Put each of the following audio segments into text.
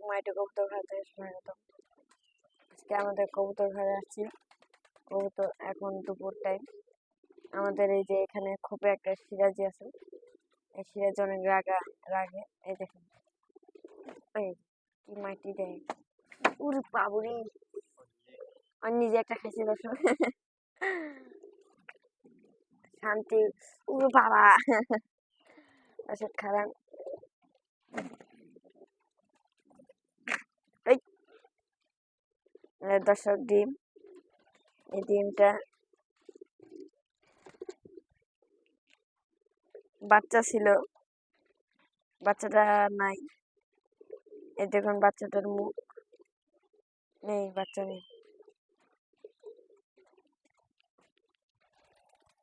মাইটে কবুতর খাতে স্বাগতম আজকে আমাদের কবুতর ঘরে আসছি। কবুতর এখন দুপুর টাইম আমাদের এই যে এখানে খোপে একটা সিরাজি আছে। এই সিরাজি অনেক রাগা, রাগে। এই দেখুন। এই কি মাটি দেয়। উরে বাবুরি। আর নিজে একটা খাইছে দর্শক। শান্তি। উরে বাবা। দর্শক খারাপ এ দর্শক ডিম। এই ডিমটা বাচ্চা ছিল। বাচ্চাটা নাই। এই দেখুন, বাচ্চাটার মুখ নেই, বাচ্চা নেই।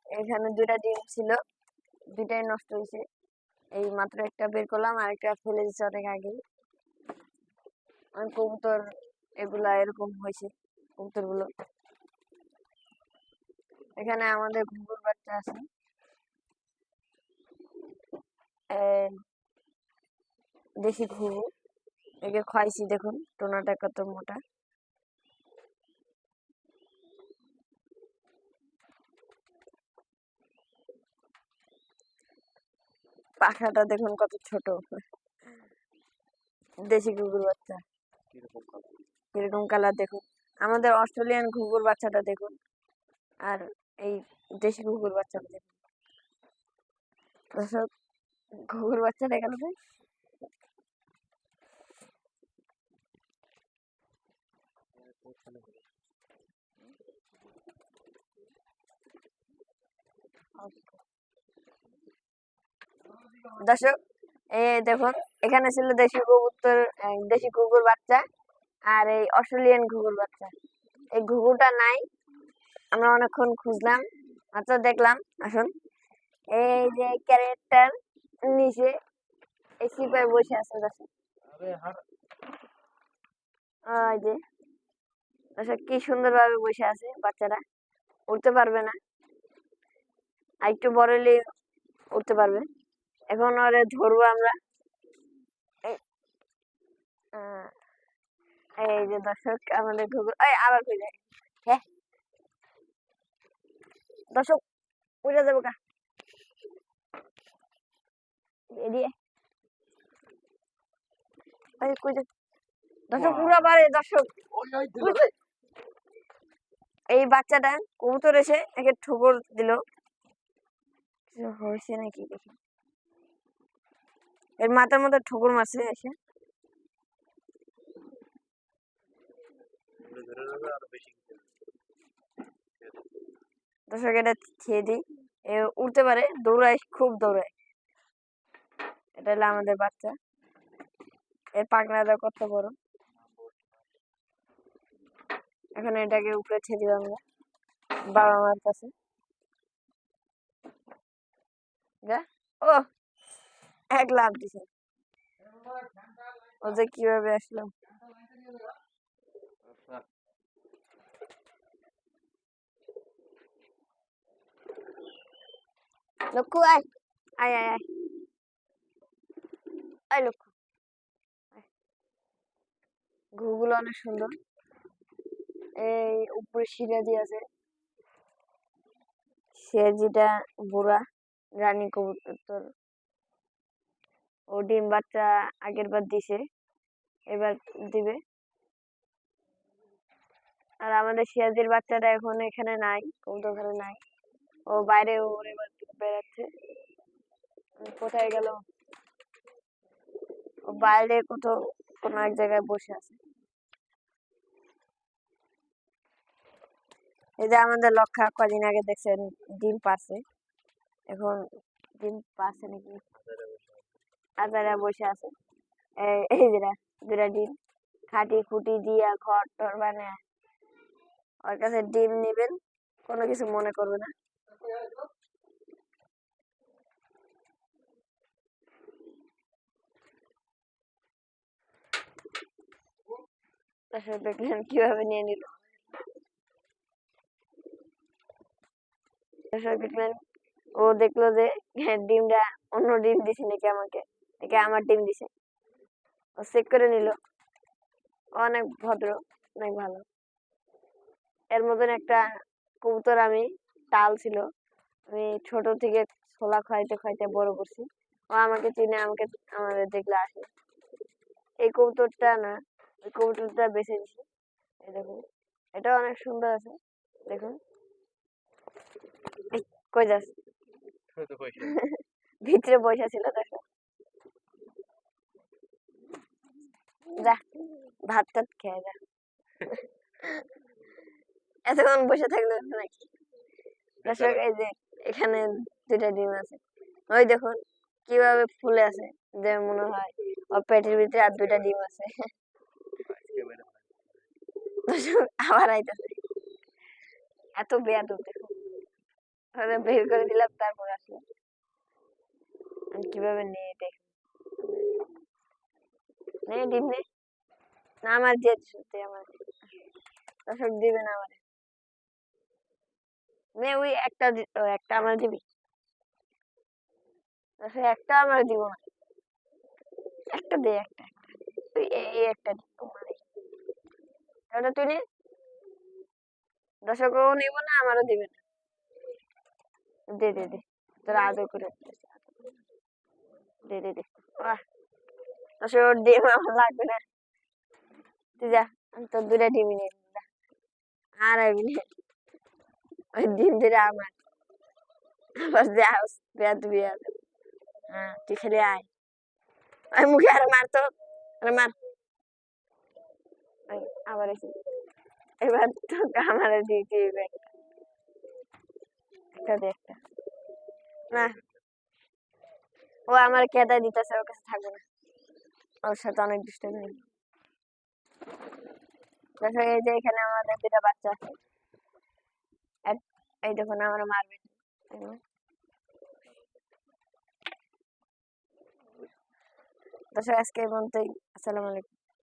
এখানে দুইটা ডিম ছিল, দুইটাই নষ্ট হয়েছে। এই মাত্র একটা বের করলাম আর একটা ফেলে দিচ্ছে অনেক আগে কবুতর এগুলা এরকম হয়েছে গুলো এখানে আমাদের ঘুঘুর বাচ্চা আছে। দেশি ঘুঘু। একে খাইছি দেখুন, টোনাটা কত মোটা। পাখাটা দেখুন কত ছোট। দেশি ঘুঘুর বাচ্চা। কীরকম কীরকম কালার দেখুন। আমাদের অস্ট্রেলিয়ান ঘুঘুর বাচ্চাটা দেখুন। আর এই দেশি ঘুঘুর বাচ্চাটা দেখুন। দর্শক, ঘুঘুর বাচ্চাটা ভাই দর্শক, এই দেখুন, এখানে ছিল দেশি কবুতর দেশি কুকুর বাচ্চা। আর এই অস্ট্রেলিয়ান ঘুঘুর বাচ্চা। এই ঘুঘুটা নাই আমরা অনেকক্ষণ খুঁজলাম। আচ্ছা দেখলাম আসুন। এই যে ক্যারেটটার নিচে এই সিপাই বসে আছে দর্শক আরে হার। ওই যে দর্শক কি সুন্দরভাবে বসে আছে বাচ্চারা উঠতে পারবে না। আর একটু বড় হলে উঠতে পারবে। এখন ওরে ধরবো আমরা। এই যে দর্শক আমাদের ঘুঘুর এই আবার কই যায়? হ্যাঁ। দর্শক উঠে যাব কা এদিকে। এই কই যাবে? দর্শক পুরো দর্শক? এই বাচ্চাটা কবুতর এসে একে ঠোকর দিল। কিছু হয়েছে নাকি দেখি। এর মাথার মধ্যে ঠোকর মারছে এসে ধরে ধরে নেবে আরও বেশি কিছু দর্শক এটা ছেড়ে দিই উঠতে পারে, দৌড়ায়, খুব দৌড়ায়। এটা হলো আমাদের বাচ্চা। এর পাখনাটা কত বড়। এখন এটাকে উপরে ছেড়ে দিব আমরা, বাবা মার কাছে। যা, ও, এক লাভ দিছে। ও যে কীভাবে আসলো। লক্ষ্য আয় আয় আয় আয় আয় লক্ষ্য আয়। অনেক সুন্দর এই উপরে সিরাজি আছে সিরাজিটা বুড়া রানী কবুতর ও ডিম বাচ্চা আগের বার দিছে এবার দিবে আর আমাদের সিরাজির বাচ্চাটা এখন এখানে নাই কবুতর ঘরে নাই ও বাইরে ওরে এবার বেড়াচ্ছে। কোথায় গেল? বাইরে কোথাও কোনো এক জায়গায় বসে আছে। এই যে আমাদের লক্ষা কদিন আগে দেখছেন, ডিম পারছে এখন ডিম পারছে নাকি? আজারা বসে আছে। এই যেটা দুটা ডিম। খাটি খুঁটি দিয়া ঘর টর বানায়। ওর কাছে ডিম নিবেন, কোনো কিছু মনে করবে না। তারপরে দেখলেন কীভাবে নিয়ে নিল দেখলেন ও দেখল যে ডিমটা অন্য ডিম দিছে নাকি আমাকে নাকি আমার ডিম দিছে ও চেক করে নিল অনেক ভদ্র অনেক ভালো এর মতন একটা কবুতর আমি তাল ছিল আমি ছোট থেকে ছোলা খাইতে খাইতে বড় করছি ও আমাকে চিনে আমাকে আমাদের দেখলে আসে এই কবুতরটা না কবুতরটা বেছে দিছি এই দেখুন এটা অনেক সুন্দর আছে দেখুন। কই যাস? পয়সা। ভিতরে বসে ছিল দেখো। যা ভাত টাত খেয়ে যা। এতক্ষণ বসে থাকলে নাকি? দর্শক এই যে এখানে দুইটা ডিম আছে। ওই দেখুন কীভাবে ফুলে আছে যে মনে হয় ওর পেটের ভিতরে আর দুইটা ডিম আছে। দর্শক আবার আইতাছে। এত দেখুন বের করে দিলাম, তারপর আসলো কীভাবে নিয়ে দেখ নে ডিম নে। না, আমার যে সত্যি আমার। দর্শক দিবে না আমার। নে, ওই একটা একটা আমার দিবি। একটা আমার দিব না। একটা দে, একটা একটা। তুই এই একটা দি তোমার ওটা নে দর্শকও নিব না, আমারও দিবে না। দে দে দে, তোরা আদর করে। দে দে দে। দর্শক ডিম আমার লাগবে না। তুই যা আমি তোর দুটা ডিমই নিয়ে আর না ওই ডিম দুটা আমার। আবার যা বেয়াদ বেয়াদ হ্যাঁ তুই খেলে আয়। ওই মুখে আর মার তো, আরে মার। আবার এসে এবার তো আমার দিয়ে একটা না ও আমার কেদা দিতেছে ওর কাছে থাকবে না ওর সাথে অনেক দুষ্টামি হয়। দেখো এই যে এখানে আমাদের দুটা বাচ্চা আছে এই দেখুন আমার মারবে। দর্শক আজকে এই পর্যন্তই আসসালামু আলাইকুম